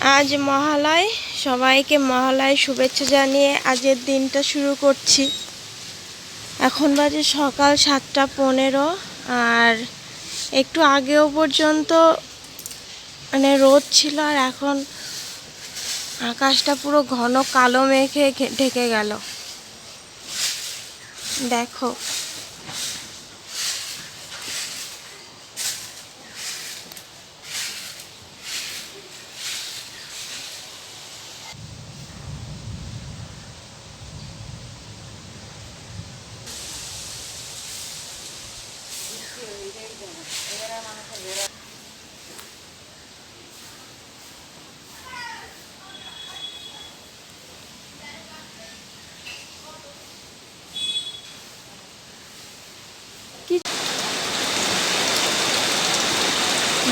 আজ মহালয়। সবাইকে মহালয় শুভেচ্ছা জানিয়ে আজের দিনটা শুরু করছি। এখন বাজে সকাল সাতটা পনেরো আর একটু আগেও পর্যন্ত মানে রোদ ছিল আর এখন আকাশটা পুরো ঘন কালো মেঘে ঢেকে গেল। দেখো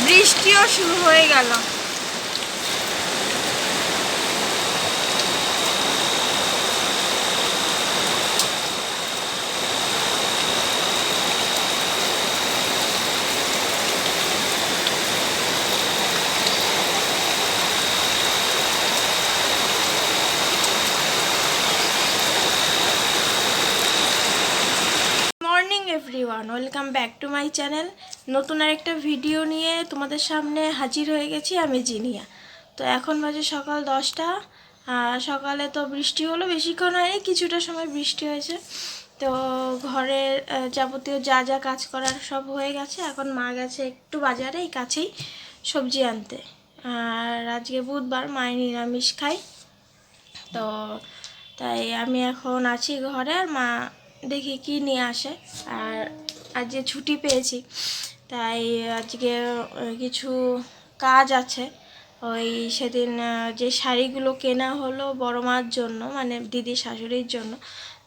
বৃষ্টিও শুরু হয়ে গেল। Everyone welcome back to my channel নতুন আরেকটা ভিডিও নিয়ে তোমাদের সামনে হাজির হয়ে গেছি আমি জিনিয়া। তো এখন বাজে সকাল দশটা। আর সকালে তো বৃষ্টি হলো, বেশিক্ষণ হয়নি, কিছুটা সময় বৃষ্টি হয়েছে। তো ঘরের যাবতীয় যা যা কাজ করার সব হয়ে গেছে। এখন মা গেছে একটু বাজারে, এই কাছেই সবজি আনতে। আর আজকে বুধবার মায়ের নিরামিষ খায় তো তাই আমি এখন আছি ঘরে, আর মা দেখি কি নিয়ে আসে। আর আজ যে ছুটি পেয়েছি। তাই আজকে কিছু কাজ আছে। ওই সেদিন যে শাড়িগুলো কেনা হলো বড় মার জন্য মানে দিদি শাশুড়ির জন্য,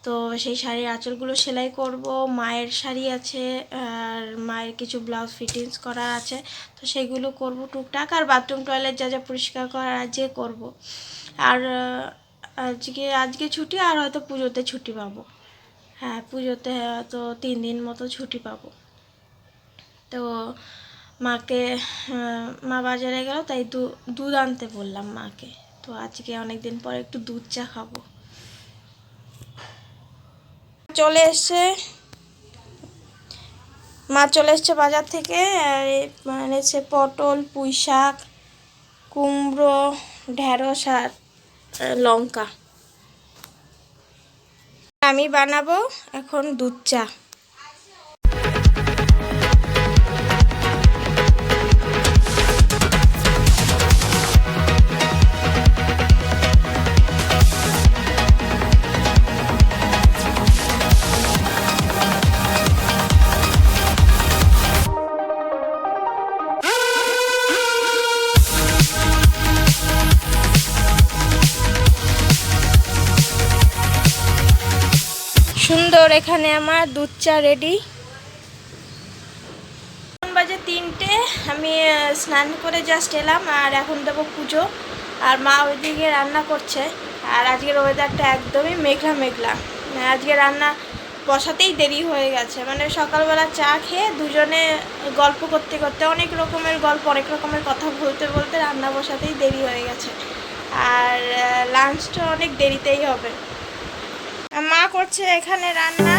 তো সেই শাড়ির আঁচলগুলো সেলাই করব। মায়ের শাড়ি আছে, আর মায়ের কিছু ব্লাউজ ফিটিংস করা আছে, তো সেগুলো করব টুকটাক। আর বাথরুম টয়লেট যা যা পরিষ্কার করার আছে, করব। আর আজকে আজকে ছুটি, আর হয়তো পুজোতে ছুটি পাবো। হ্যাঁ পুজোতে হয়তো তিন দিন মতো ছুটি পাবো। তো মাকে মা বাজারে গেল, তাই দুধ আনতে বললাম মাকে। তো আজকে অনেক দিন পর একটু দুধ চা খাব। চলে এসছে, মা চলে এসছে বাজার থেকে, আর এনেছে পটল পুঁই শাক কুমড়ো, ঢেঁড়স আর লঙ্কা। আমি বানাবো এখন দুধ চা। এখানে আমার দুধ চা রেডি বাজে তিনটে, আমি স্নান করে জাস্ট এলাম আর এখন দেবো পুজো। আর মা ওইদিকে রান্না করছে। আর আজকের ওয়েদারটা একদমই মেঘলা মেঘলা। মানে আজকে রান্না বসাতেই দেরি হয়ে গেছে। মানে সকালবেলা চা খেয়ে দুজনে গল্প করতে করতে, অনেক রকমের গল্প, অনেক রকমের কথা বলতে বলতে রান্না বসাতেই দেরি হয়ে গেছে। আর লাঞ্চটা অনেক দেরিতেই হবে। মা করছে এখানে রান্না।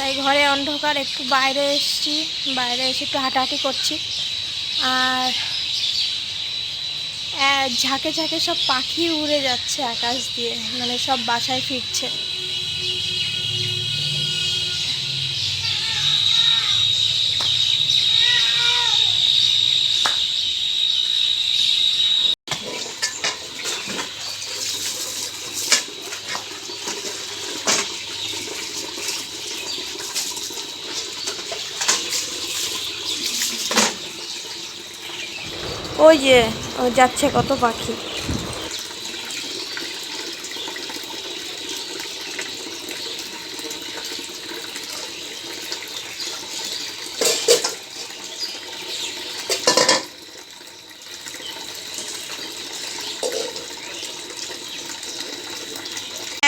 তাই ঘরে অন্ধকার, একটু বাইরে এসছি, বাইরে এসে একটু হাঁটাহাঁটি করছি। আর ঝাঁকে ঝাঁকে সব পাখি উড়ে যাচ্ছে আকাশ দিয়ে মানে সব বাসায় ফিরছে। ওই যে যাচ্ছে কত পাখি।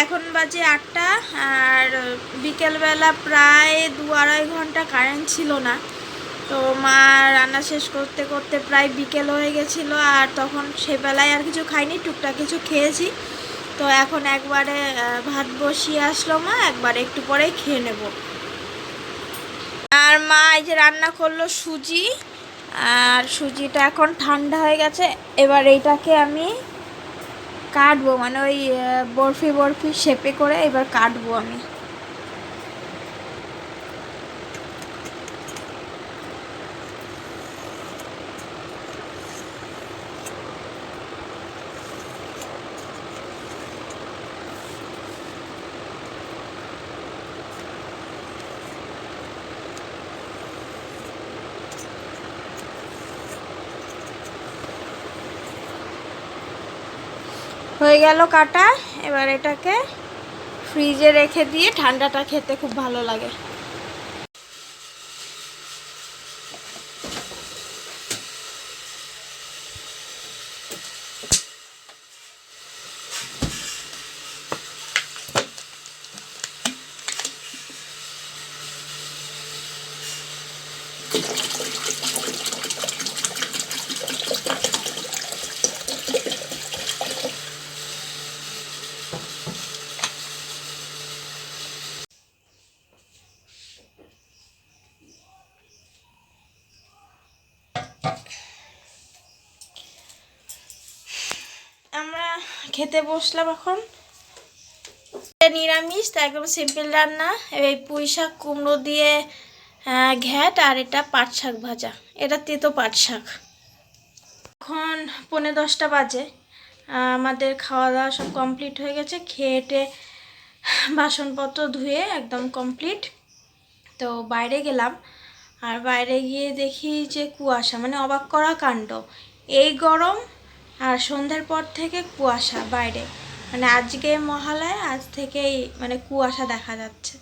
এখন বাজে আটটা, আর বিকেলবেলা প্রায় দু আড়াই ঘণ্টা কারেন্ট ছিল না। তো মা রান্না শেষ করতে করতে প্রায় বিকেল হয়ে গেছিল আর তখন সে বেলায় আর কিছু খাইনি, টুকটাক কিছু খেয়েছি। তো এখন একবারে ভাত বসিয়ে আসলো মা, একবারে একটু পরেই খেয়ে নেব। আর মা এই যে রান্না করল সুজি, আর সুজিটা এখন ঠান্ডা হয়ে গেছে। এবার এইটাকে আমি কাটবো মানে ওই বরফি বরফি শেপে করে এবার কাটবো আমি। হয়ে গেল কাটা। এবার এটাকে ফ্রিজে রেখে দিয়ে ঠান্ডাটা খেতে খুব ভালো লাগে আমরা খেতে বসলাম এখন। নিরামিষ তা একদম সিম্পল রান্না। এই পুঁই শাক, কুমড়ো দিয়ে ঘ্যাট, আর এটা পাট শাক ভাজা। এটা তেতো পাট শাক। এখন পৌনে দশটা বাজে। আমাদের খাওয়া দাওয়া সব কমপ্লিট হয়ে গেছে। খেয়েটে বাসনপত্র ধুয়ে একদম কমপ্লিট তো বাইরে গেলাম। আর বাইরে গিয়ে দেখি যে কুয়াশা মানে অবাক করা কাণ্ড। এই গরম আর সন্ধ্যের পর থেকে কুয়াশা বাইরে। মানে আজকে মহালয়, আজ থেকেই মানে কুয়াশা দেখা যাচ্ছে।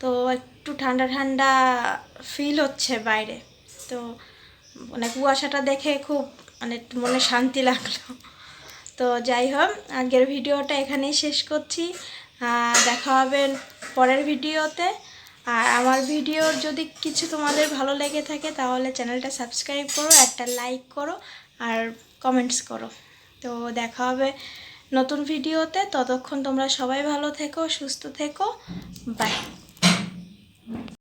তো একটু ঠান্ডা ঠান্ডা ফিল হচ্ছে বাইরে। তো মানে কুয়াশাটা দেখে খুব মানে মনে শান্তি লাগল। তো যাই হোক আজকের ভিডিওটা এখানেই শেষ করছি। দেখা হবে পরের ভিডিওতে। আর আমার ভিডিওর যদি কিছু তোমাদের ভালো লেগে থাকে, তাহলে চ্যানেলটা সাবস্ক্রাইব করো, একটা লাইক করো আর কমেন্টস করো। তো দেখা হবে নতুন ভিডিওতে। ততক্ষণ তোমরা সবাই ভালো থেকো, সুস্থ থেকো। বাই